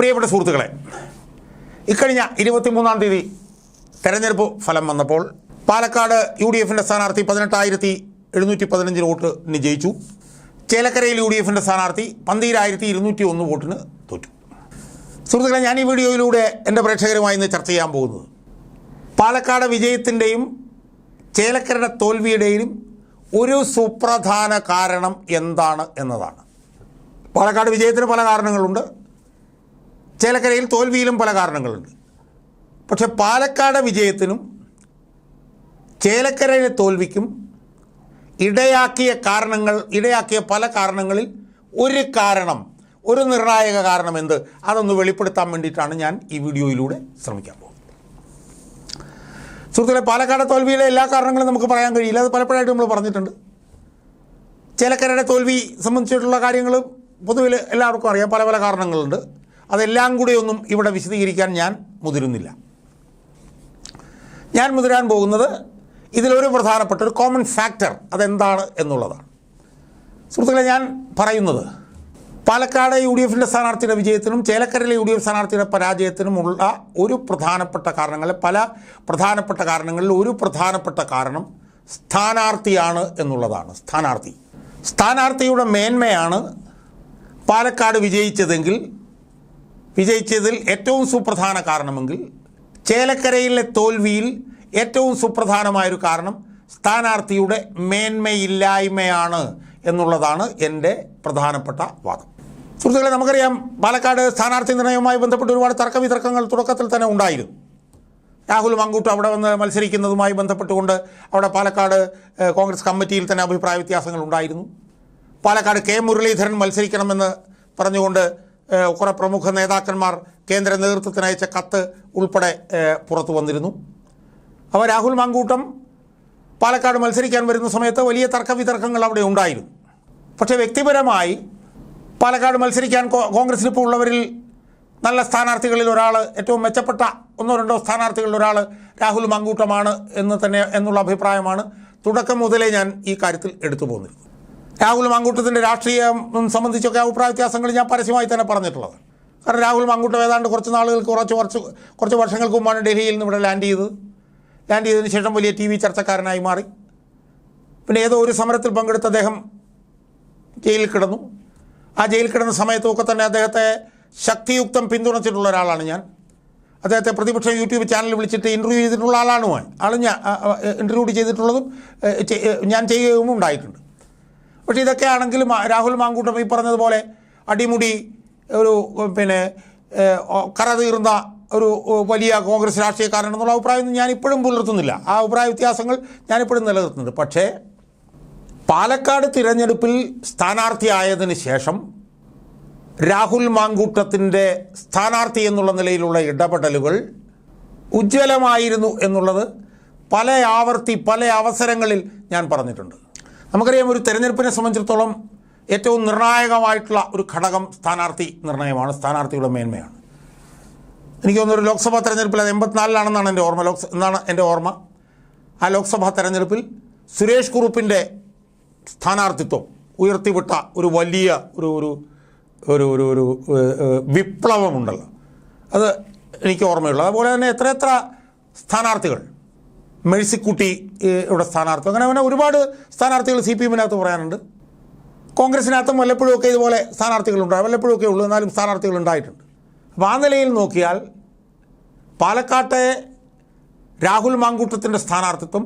പ്രിയപ്പെട്ട സുഹൃത്തുക്കളെ ഇക്കഴിഞ്ഞ ഇരുപത്തിമൂന്നാം തീയതി തെരഞ്ഞെടുപ്പ് ഫലം വന്നപ്പോൾ പാലക്കാട് യു ഡി എഫിന്റെ സ്ഥാനാർത്ഥി പതിനെട്ടായിരത്തി എഴുന്നൂറ്റി പതിനഞ്ച് വോട്ടിന് ജയിച്ചു. ചേലക്കരയിൽ യു ഡി എഫിന്റെ സ്ഥാനാർത്ഥി പന്തീരായിരത്തി ഇരുന്നൂറ്റി ഒന്ന് വോട്ടിന് തോറ്റു. സുഹൃത്തുക്കളെ ഞാൻ ഈ വീഡിയോയിലൂടെ എന്റെ പ്രേക്ഷകരുമായി ഇന്ന് ചർച്ച ചെയ്യാൻ പോകുന്നത് പാലക്കാട് വിജയത്തിന്റെയും ചേലക്കരയുടെ തോൽവിയുടെയും ഒരു സുപ്രധാന കാരണം എന്താണ് എന്നതാണ്. പാലക്കാട് വിജയത്തിന് പല കാരണങ്ങളുണ്ട്. ചേലക്കരയിൽ തോൽവിയിലും പല കാരണങ്ങളുണ്ട്. പക്ഷെ പാലക്കാട് വിജയത്തിനും ചേലക്കരയിലെ തോൽവിക്കും ഇടയാക്കിയ കാരണങ്ങൾ ഇടയാക്കിയ പല കാരണങ്ങളിൽ ഒരു കാരണം ഒരു നിർണായക കാരണം എന്ത്? അതൊന്ന് വെളിപ്പെടുത്താൻ വേണ്ടിയിട്ടാണ് ഞാൻ ഈ വീഡിയോയിലൂടെ ശ്രമിക്കാൻ പോകുന്നത്. സുഹൃത്തുക്കളെ പാലക്കാട് തോൽവിയിലെ എല്ലാ കാരണങ്ങളും നമുക്ക് പറയാൻ കഴിയില്ല. അത് പലപ്പോഴായിട്ട് നമ്മൾ പറഞ്ഞിട്ടുണ്ട്. ചേലക്കരയുടെ തോൽവി സംബന്ധിച്ചിട്ടുള്ള കാര്യങ്ങൾ പൊതുവിൽ എല്ലാവർക്കും അറിയാം. പല പല കാരണങ്ങളുണ്ട്. അതെല്ലാം കൂടി ഒന്നും ഇവിടെ വിശദീകരിക്കാൻ ഞാൻ മുതിരുന്നില്ല. ഞാൻ മുതിരാൻ പോകുന്നത് ഇതിലൊരു പ്രധാനപ്പെട്ട ഒരു കോമൺ ഫാക്ടർ അതെന്താണ് എന്നുള്ളതാണ്. സുഹൃത്തുക്കളെ ഞാൻ പറയുന്നത് പാലക്കാട് യു ഡി എഫിന്റെ സ്ഥാനാർത്ഥിയുടെ വിജയത്തിനും ചേലക്കരയിലെ യു ഡി എഫ് സ്ഥാനാർത്ഥിയുടെ പരാജയത്തിനുമുള്ള ഒരു പ്രധാനപ്പെട്ട കാരണങ്ങൾ പല പ്രധാനപ്പെട്ട കാരണങ്ങളിൽ ഒരു പ്രധാനപ്പെട്ട കാരണം സ്ഥാനാർത്ഥിയാണ് എന്നുള്ളതാണ്. സ്ഥാനാർത്ഥി. സ്ഥാനാർത്ഥിയുടെ മേന്മയാണ് പാലക്കാട് വിജയിച്ചതെങ്കിൽ വിജയിച്ചതിൽ ഏറ്റവും സുപ്രധാന കാരണമെങ്കിൽ ചേലക്കരയിലെ തോൽവിയിൽ ഏറ്റവും സുപ്രധാനമായൊരു കാരണം സ്ഥാനാർത്ഥിയുടെ മേന്മയില്ലായ്മയാണ് എന്നുള്ളതാണ് എന്റെ പ്രധാനപ്പെട്ട വാദം. സുഹൃത്തുക്കളെ നമുക്കറിയാം പാലക്കാട് സ്ഥാനാർത്ഥി നിർണയവുമായി ബന്ധപ്പെട്ട് ഒരുപാട് തർക്കവിതർക്കങ്ങൾ തുടക്കത്തിൽ തന്നെ ഉണ്ടായിരുന്നു. രാഹുൽ മങ്കൂട്ട് അവിടെ വന്ന് മത്സരിക്കുന്നതുമായി ബന്ധപ്പെട്ടുകൊണ്ട് അവിടെ പാലക്കാട് കോൺഗ്രസ് കമ്മിറ്റിയിൽ തന്നെ അഭിപ്രായ വ്യത്യാസങ്ങൾ ഉണ്ടായിരുന്നു. പാലക്കാട് കെ മുരളീധരൻ മത്സരിക്കണമെന്ന് പറഞ്ഞുകൊണ്ട് കുറേ പ്രമുഖ നേതാക്കന്മാർ കേന്ദ്ര നേതൃത്വത്തിന് അയച്ച കത്ത് ഉൾപ്പെടെ പുറത്തു വന്നിരുന്നു. അപ്പോൾ രാഹുൽ മങ്കൂട്ടം പാലക്കാട് മത്സരിക്കാൻ വരുന്ന സമയത്ത് വലിയ തർക്കവിതർക്കങ്ങൾ അവിടെ ഉണ്ടായിരുന്നു. പക്ഷേ വ്യക്തിപരമായി പാലക്കാട് മത്സരിക്കാൻ കോൺഗ്രസിൽ ഇപ്പോൾ ഉള്ളവരിൽ നല്ല സ്ഥാനാർത്ഥികളിൽ ഒരാൾ ഏറ്റവും മെച്ചപ്പെട്ട ഒന്നോ രണ്ടോ സ്ഥാനാർത്ഥികളിൽ ഒരാൾ രാഹുൽ മങ്കൂട്ടമാണ് എന്ന് തന്നെ എന്നുള്ള അഭിപ്രായമാണ് തുടക്കം മുതലേ ഞാൻ ഈ കാര്യത്തിൽ എടുത്തു പോന്നിരുന്നത്. രാഹുൽ മങ്കൂട്ടത്തിന്റെ രാഷ്ട്രീയം സംബന്ധിച്ചൊക്കെ അഭിപ്രായ വ്യത്യാസങ്ങൾ ഞാൻ പരസ്യമായി തന്നെ പറഞ്ഞിട്ടുള്ളത്. കാരണം രാഹുൽ മങ്കൂട്ടം ഏതാണ്ട് കുറച്ച് നാളുകൾക്ക് കുറച്ച് കുറച്ച് കുറച്ച് വർഷങ്ങൾക്ക് മുമ്പാണ് ഡൽഹിയിൽ നിന്ന് ഇവിടെ ലാൻഡ് ചെയ്തത്. ലാൻഡ് ചെയ്തതിന് ശേഷം വലിയ ടി വി ചർച്ചക്കാരനായി മാറി. പിന്നെ ഏതോ ഒരു സമരത്തിൽ പങ്കെടുത്ത അദ്ദേഹം ജയിലിൽ കിടന്നു. ആ ജയിലിൽ കിടന്ന സമയത്തൊക്കെ തന്നെ അദ്ദേഹത്തെ ശക്തിയുക്തം പിന്തുണച്ചിട്ടുള്ള ഒരാളാണ് ഞാൻ. അദ്ദേഹത്തെ പ്രതിപക്ഷ യൂട്യൂബ് ചാനൽ വിളിച്ചിട്ട് ഇന്റർവ്യൂ ചെയ്തിട്ടുള്ള ആളാണ് ആൾ ഞാൻ ഇന്റർവ്യൂ ചെയ്തിട്ടുള്ളതും ഞാൻ ചെയ്യുകയും ഉണ്ടായിട്ടുണ്ട്. പക്ഷേ ഇതൊക്കെ ആണെങ്കിലും രാഹുൽ മാങ്കൂട്ടം ഈ പറഞ്ഞതുപോലെ അടിമുടി ഒരു പിന്നെ ഏ, തീർന്ന ഒരു വലിയ കോൺഗ്രസ് രാഷ്ട്രീയക്കാരൻ എന്നുള്ള അഭിപ്രായം ഞാൻ ഇപ്പോഴും പുലർത്തുന്നില്ല. ആ അഭിപ്രായ വ്യത്യാസങ്ങൾ ഞാനിപ്പോഴും നിലനിർത്തുന്നുണ്ട്. പക്ഷേ പാലക്കാട് തിരഞ്ഞെടുപ്പിൽ സ്ഥാനാർത്ഥിയായതിനു ശേഷം രാഹുൽ മാങ്കൂട്ടത്തിന്റെ സ്ഥാനാർത്ഥി എന്നുള്ള നിലയിലുള്ള ഇടപെടലുകൾ ഉജ്ജ്വലമായിരുന്നു എന്നുള്ളത് പല ആവർത്തി പല അവസരങ്ങളിൽ ഞാൻ പറഞ്ഞിട്ടുണ്ട്. നമുക്കറിയാം ഒരു തെരഞ്ഞെടുപ്പിനെ സംബന്ധിച്ചിടത്തോളം ഏറ്റവും നിർണായകമായിട്ടുള്ള ഒരു ഘടകം സ്ഥാനാർത്ഥി നിർണയമാണ് സ്ഥാനാർത്ഥിയുടെ മേന്മയാണ്. എനിക്ക് തോന്നുന്നു ഒരു ലോക്സഭാ തെരഞ്ഞെടുപ്പിൽ അത് എൺപത്തിനാലിലാണെന്നാണ് എന്റെ ഓർമ്മ. ലോക്സ എന്നാണ് എന്റെ ഓർമ്മ. ആ ലോക്സഭാ തെരഞ്ഞെടുപ്പിൽ സുരേഷ് കുറുപ്പിന്റെ സ്ഥാനാർത്ഥിത്വം ഉയർത്തിവിട്ട ഒരു വലിയ ഒരു ഒരു ഒരു ഒരു ഒരു വിപ്ലവമുണ്ടല്ലോ. അത് എനിക്ക് ഓർമ്മയുള്ളൂ അതുപോലെ തന്നെ എത്ര എത്ര സ്ഥാനാർത്ഥികൾ മെഴ്സിക്കുട്ടി ഇവിടെ സ്ഥാനാർത്ഥി അങ്ങനെ അങ്ങനെ ഒരുപാട് സ്ഥാനാർത്ഥികൾ സി പി എമ്മിനകത്ത് പറയാനുണ്ട്. കോൺഗ്രസിനകത്തും വല്ലപ്പോഴും ഇതുപോലെ സ്ഥാനാർത്ഥികളുണ്ടായി വല്ലപ്പോഴും ഒക്കെ ഉള്ളൂ എന്നാലും സ്ഥാനാർത്ഥികൾ ഉണ്ടായിട്ടുണ്ട്. അപ്പോൾ ആ നിലയിൽ നോക്കിയാൽ പാലക്കാട്ടെ രാഹുൽ മാങ്കൂട്ടത്തിന്റെ സ്ഥാനാർത്ഥിത്വം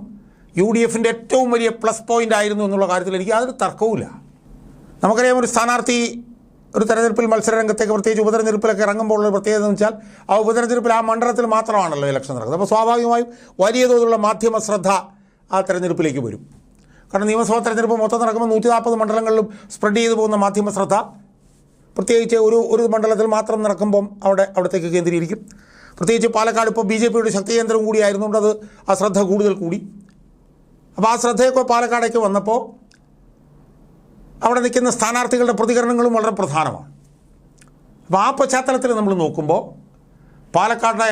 യു ഡി എഫിന്റെ ഏറ്റവും വലിയ പ്ലസ് പോയിന്റ് ആയിരുന്നു എന്നുള്ള കാര്യത്തിൽ എനിക്ക് യാതൊരു തർക്കവുമില്ല. നമുക്കറിയാം ഒരു സ്ഥാനാർത്ഥി ഒരു തെരഞ്ഞെടുപ്പിൽ മത്സരരംഗത്തേക്ക് പ്രത്യേകിച്ച് ഉപതെരഞ്ഞെടുപ്പിലൊക്കെ ഇറങ്ങുമ്പോൾ ഉള്ള പ്രത്യേകത എന്ന് വെച്ചാൽ ആ ഉപതെരഞ്ഞെടുപ്പിൽ ആ മണ്ഡലത്തിൽ മാത്രമാണല്ലോ ഇലക്ഷൻ നടക്കുന്നത്. അപ്പോൾ സ്വാഭാവികമായും വലിയ തോതിലുള്ള മാധ്യമ ശ്രദ്ധ ആ തെരഞ്ഞെടുപ്പിലേക്ക് വരും. കാരണം നിയമസഭാ തെരഞ്ഞെടുപ്പ് മൊത്തം നടക്കുമ്പോൾ നൂറ്റി നാൽപ്പത് മണ്ഡലങ്ങളിലും സ്പ്രെഡ് ചെയ്തു പോകുന്ന മാധ്യമ ശ്രദ്ധ പ്രത്യേകിച്ച് ഒരു ഒരു മണ്ഡലത്തിൽ മാത്രം നടക്കുമ്പം അവിടെ അവിടത്തേക്ക് കേന്ദ്രീകരിക്കും. പ്രത്യേകിച്ച് പാലക്കാട് ഇപ്പോൾ ബി ജെ പിയുടെ ശക്തി കേന്ദ്രം കൂടിയായിരുന്നുകൊണ്ട് അത് ആ ശ്രദ്ധ കൂടുതൽ കൂടി. അപ്പോൾ ആ ശ്രദ്ധയൊക്കെ പാലക്കാടേക്ക് വന്നപ്പോൾ അവിടെ നിൽക്കുന്ന സ്ഥാനാർത്ഥികളുടെ പ്രതികരണങ്ങളും വളരെ പ്രധാനമാണ്. അപ്പോൾ ആ പശ്ചാത്തലത്തിൽ നമ്മൾ നോക്കുമ്പോൾ പാലക്കാട്ടെ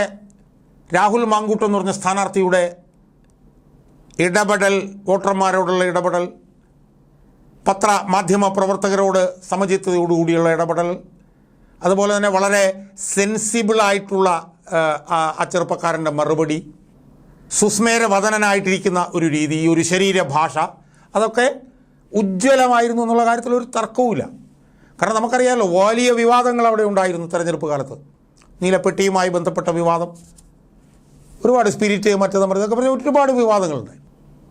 രാഹുൽ മാങ്കൂട്ടം എന്ന് പറഞ്ഞ സ്ഥാനാർത്ഥിയുടെ ഇടപെടൽ വോട്ടർമാരോടുള്ള ഇടപെടൽ പത്ര മാധ്യമ പ്രവർത്തകരോട് സമചിത്തതയോടുകൂടിയുള്ള ഇടപെടൽ അതുപോലെ തന്നെ വളരെ സെൻസിബിളായിട്ടുള്ള ആ ചെറുപ്പക്കാരന്റെ മറുപടി സുസ്മേരവദനായിട്ടിരിക്കുന്ന ഒരു രീതി ഒരു ശരീരഭാഷ അതൊക്കെ ഉജ്ജ്വലമായിരുന്നു എന്നുള്ള കാര്യത്തിൽ ഒരു തർക്കവുമില്ല. കാരണം നമുക്കറിയാമല്ലോ വലിയ വിവാദങ്ങൾ അവിടെ ഉണ്ടായിരുന്നു തെരഞ്ഞെടുപ്പ് കാലത്ത്. നീലപ്പെട്ടിയുമായി ബന്ധപ്പെട്ട വിവാദം. ഒരുപാട് സ്പിരിറ്റ് മറ്റേത് മറ്റേതൊക്കെ പറഞ്ഞ ഒരുപാട് വിവാദങ്ങളുണ്ട്.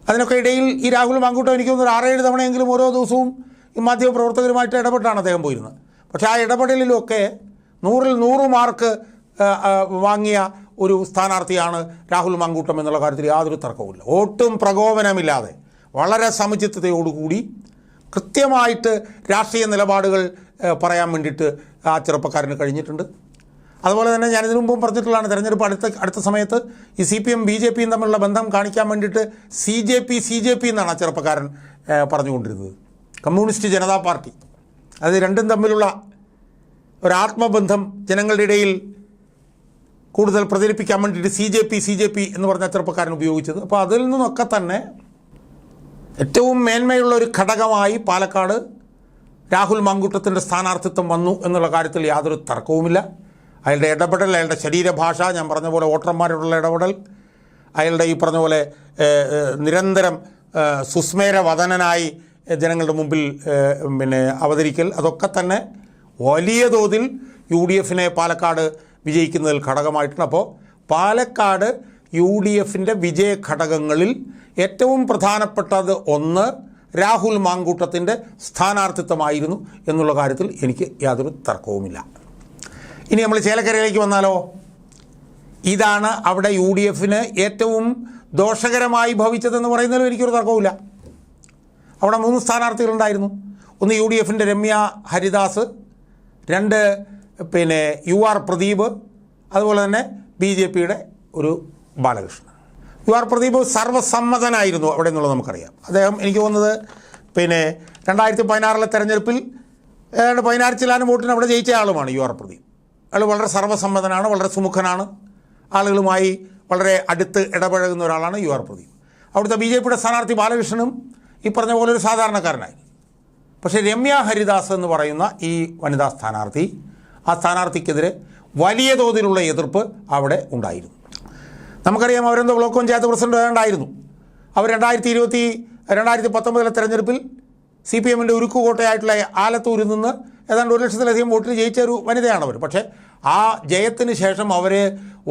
അതിനൊക്കെ ഇടയിൽ ഈ രാഹുൽ മാങ്കൂട്ടം എനിക്ക് തോന്നുന്നു ആറേഴ് തവണയെങ്കിലും ഓരോ ദിവസവും ഈ മാധ്യമപ്രവർത്തകരുമായിട്ട് ഇടപെട്ടാണ് അദ്ദേഹം പോയിരുന്നത്. പക്ഷേ ആ ഇടപെടലിലൊക്കെ നൂറിൽ നൂറ് മാർക്ക് വാങ്ങിയ ഒരു സ്ഥാനാർത്ഥിയാണ് രാഹുൽ മാങ്കൂട്ടം എന്നുള്ള കാര്യത്തിൽ യാതൊരു തർക്കവുമില്ല. ഒട്ടും പ്രകോപനമില്ലാതെ. വളരെ സമുചിതതയോടുകൂടി കൃത്യമായിട്ട് രാഷ്ട്രീയ നിലപാടുകൾ പറയാൻ വേണ്ടിയിട്ട് ആ ചെറുപ്പക്കാരന് കഴിഞ്ഞിട്ടുണ്ട്. അതുപോലെ തന്നെ ഞാനിതിനു മുമ്പും പറഞ്ഞിട്ടുള്ളതാണ് തെരഞ്ഞെടുപ്പ് അടുത്ത അടുത്ത സമയത്ത് ഈ C P M B J പിയും തമ്മിലുള്ള ബന്ധം കാണിക്കാൻ വേണ്ടിയിട്ട് C J P C J P എന്നാണ് ആ ചെറുപ്പക്കാരൻ പറഞ്ഞുകൊണ്ടിരുന്നത്. Communist Janata party. അത് രണ്ടും തമ്മിലുള്ള ഒരു ആത്മബന്ധം ജനങ്ങളുടെ ഇടയിൽ കൂടുതൽ പ്രചരിപ്പിക്കാൻ വേണ്ടിയിട്ട് C J P C J P എന്ന് പറഞ്ഞ ചെറുപ്പക്കാരൻ ഉപയോഗിച്ചത്. അപ്പോൾ അതിൽ നിന്നൊക്കെ തന്നെ ഏറ്റവും മേന്മയുള്ള ഒരു ഘടകമായി പാലക്കാട് രാഹുൽ മങ്കുട്ടത്തിന്റെ സ്ഥാനാർത്ഥിത്വം വന്നു എന്നുള്ള കാര്യത്തിൽ യാതൊരു തർക്കവുമില്ല. അയാളുടെ ഇടപെടൽ അയാളുടെ ശരീരഭാഷ ഞാൻ പറഞ്ഞ പോലെ വോട്ടർമാരോടുള്ള ഇടപെടൽ അയാളുടെ ഈ പറഞ്ഞ പോലെ നിരന്തരം സുസ്മേര വദനനായി ജനങ്ങളുടെ മുമ്പിൽ പിന്നെ അവതരിക്കൽ അതൊക്കെ തന്നെ വലിയ തോതിൽ യു ഡി എഫിനെ പാലക്കാട് വിജയിക്കുന്നതിൽ ഘടകമായിട്ടുണ്ട്. അപ്പോൾ പാലക്കാട് യു ഡി എഫിന്റെ വിജയ ഘടകങ്ങളിൽ ഏറ്റവും പ്രധാനപ്പെട്ടത് ഒന്ന് രാഹുൽ മാങ്കൂട്ടത്തിന്റെ സ്ഥാനാർത്ഥിത്വമായിരുന്നു എന്നുള്ള കാര്യത്തിൽ എനിക്ക് യാതൊരു തർക്കവുമില്ല. ഇനി നമ്മൾ ചേലക്കരയിലേക്ക് വന്നാലോ? ഇതാണ് അവിടെ യു ഡി എഫിന് ഏറ്റവും ദോഷകരമായി ഭവിച്ചതെന്ന് പറയുന്നതിലും എനിക്കൊരു തർക്കവുമില്ല. അവിടെ മൂന്ന് സ്ഥാനാർത്ഥികളുണ്ടായിരുന്നു. ഒന്ന് യു ഡി എഫിന്റെ രമ്യ ഹരിദാസ് രണ്ട് പിന്നെ യു ആർ പ്രദീപ് അതുപോലെ തന്നെ ബി ജെ പിയുടെ ഒരു ബാലകൃഷ്ണൻ. യു ആർ പ്രദീപ് സർവസമ്മതനായിരുന്നു അവിടെ എന്നുള്ളത് നമുക്കറിയാം. അദ്ദേഹം എനിക്ക് തോന്നുന്നത് പിന്നെ രണ്ടായിരത്തി പതിനാറിലെ തെരഞ്ഞെടുപ്പിൽ ഏതാണ്ട് പതിനാറ് ചിലാനും വോട്ടിന് അവിടെ ജയിച്ച ആളുമാണ് യു ആർ പ്രദീപ്. അയാൾ വളരെ സർവസമ്മതനാണ് വളരെ സുമുഖനാണ്. ആളുകളുമായി വളരെ അടുത്ത് ഇടപഴകുന്ന ഒരാളാണ് യു ആർ പ്രദീപ്. അവിടുത്തെ ബി ജെ പിയുടെ സ്ഥാനാർത്ഥി ബാലകൃഷ്ണനും ഈ പറഞ്ഞ പോലെ ഒരു സാധാരണക്കാരനായി. പക്ഷേ രമ്യ ഹരിദാസ് എന്ന് പറയുന്ന ഈ വനിതാ സ്ഥാനാർത്ഥി ആ സ്ഥാനാർത്ഥിക്കെതിരെ വലിയ തോതിലുള്ള എതിർപ്പ് അവിടെ ഉണ്ടായിരുന്നു. നമുക്കറിയാം അവരെന്തോ ബ്ലോക്ക് പഞ്ചായത്ത് പ്രസിഡന്റ് വേണ്ടായിരുന്നു അവർ രണ്ടായിരത്തി ഇരുപത്തി രണ്ടായിരത്തി പത്തൊമ്പതിലെ തെരഞ്ഞെടുപ്പിൽ സി പി എമ്മിന്റെ ഉരുക്കുകോട്ടയായിട്ടുള്ള ആലത്തൂരിൽ നിന്ന് ഏതാണ്ട് ഒരു ലക്ഷത്തിലധികം വോട്ടിന് ജയിച്ച ഒരു വനിതയാണ് അവർ. പക്ഷേ ആ ജയത്തിന് ശേഷം അവർ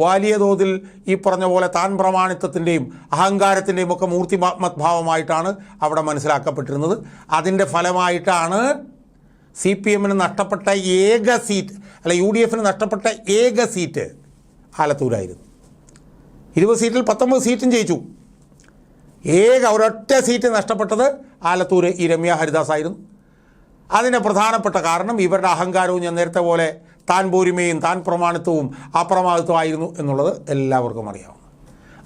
വലിയ തോതിൽ ഈ പറഞ്ഞ പോലെ താൻ പ്രമാണിത്വത്തിന്റെയും അഹങ്കാരത്തിന്റെയും ഒക്കെ മൂർത്തിഭാവമായിട്ടാണ് അവിടെ മനസ്സിലാക്കപ്പെട്ടിരുന്നത്. അതിന്റെ ഫലമായിട്ടാണ് സി പി എമ്മിന് നഷ്ടപ്പെട്ട ഏക സീറ്റ് അല്ല യു ഡി എഫിന് നഷ്ടപ്പെട്ട ഏക സീറ്റ് ആലത്തൂരായിരുന്നു. ഇരുപത് സീറ്റിൽ പത്തൊമ്പത് സീറ്റും ജയിച്ചു. ഏക ഒരൊറ്റ സീറ്റ് നഷ്ടപ്പെട്ടത് ആലത്തൂർ ഈ രമ്യ ഹരിദാസ് ആയിരുന്നു. അതിന് പ്രധാനപ്പെട്ട കാരണം ഇവരുടെ അഹങ്കാരവും ഞാൻ നേരത്തെ പോലെ താൻ പോരിമയും താൻ പ്രമാണിത്വവും അപ്രമാദിത്വം ആയിരുന്നു എന്നുള്ളത് എല്ലാവർക്കും അറിയാവുന്നു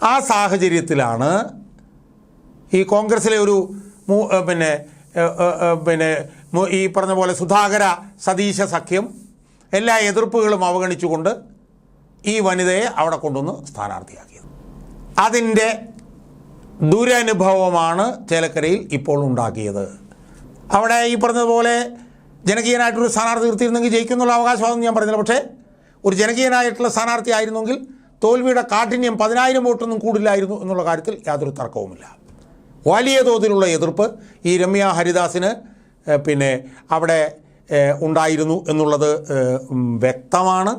ആ സാഹചര്യത്തിലാണ് ഈ കോൺഗ്രസിലെ ഒരു പിന്നെ പിന്നെ ഈ പറഞ്ഞ പോലെ സുധാകര സതീശ സഖ്യം എല്ലാ എതിർപ്പുകളും അവഗണിച്ചുകൊണ്ട് ഈ വനിതയെ അവിടെ കൊണ്ടുവന്ന് സ്ഥാനാർത്ഥിയാക്കിയത്. അതിന്റെ ദുരനുഭവമാണ് ചേലക്കരയിൽ ഇപ്പോൾ ഉണ്ടാക്കിയത്. അവിടെ ഈ പറഞ്ഞതുപോലെ ജനകീയനായിട്ടൊരു സ്ഥാനാർത്ഥി നിർത്തിയിരുന്നെങ്കിൽ ജയിക്കുന്നുള്ള അവകാശമാണെന്ന് ഞാൻ പറഞ്ഞില്ല. പക്ഷേ ഒരു ജനകീയനായിട്ടുള്ള സ്ഥാനാർത്ഥി ആയിരുന്നെങ്കിൽ തോൽവിയുടെ കാഠിന്യം പതിനായിരം വോട്ടൊന്നും കൂടില്ലായിരുന്നു എന്നുള്ള കാര്യത്തിൽ യാതൊരു തർക്കവുമില്ല. വലിയ തോതിലുള്ള എതിർപ്പ് ഈ രമ്യ ഹരിദാസിന് പിന്നെ അവിടെ ഉണ്ടായിരുന്നു എന്നുള്ളത് വ്യക്തമാണ്.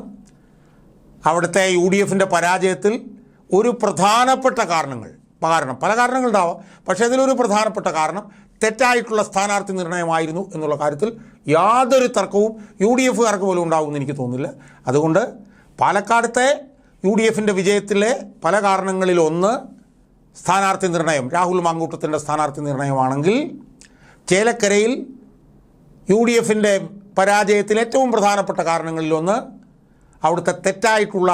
അവിടുത്തെ യു ഡി എഫിന്റെ പരാജയത്തിൽ ഒരു പ്രധാനപ്പെട്ട കാരണങ്ങൾ കാരണം പല കാരണങ്ങളുണ്ടാവാം പക്ഷേ അതിലൊരു പ്രധാനപ്പെട്ട കാരണം തെറ്റായിട്ടുള്ള സ്ഥാനാർത്ഥി നിർണയമായിരുന്നു എന്നുള്ള കാര്യത്തിൽ യാതൊരു തർക്കവും യു ഡി എഫുകാർക്ക് പോലും ഉണ്ടാകുമെന്ന് എനിക്ക് തോന്നുന്നില്ല. അതുകൊണ്ട് പാലക്കാടത്തെ യു ഡി എഫിന്റെ വിജയത്തിലെ പല കാരണങ്ങളിലൊന്ന് സ്ഥാനാർത്ഥി നിർണയം രാഹുൽ മാങ്കൂട്ടത്തിന്റെ സ്ഥാനാർത്ഥി നിർണയമാണെങ്കിൽ ചേലക്കരയിൽ യു ഡി എഫിന്റെ പരാജയത്തിൽ ഏറ്റവും പ്രധാനപ്പെട്ട കാരണങ്ങളിലൊന്ന് അവിടുത്തെ തെറ്റായിട്ടുള്ള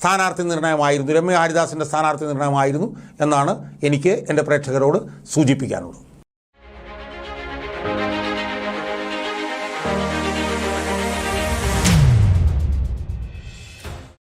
സ്ഥാനാർത്ഥി നിർണയമായിരുന്നു. രമ്യ ഹരിദാസിന്റെ സ്ഥാനാർത്ഥി നിർണയമായിരുന്നു എന്നാണ് എനിക്ക് എന്റെ പ്രേക്ഷകരോട് സൂചിപ്പിക്കാനുള്ളത്.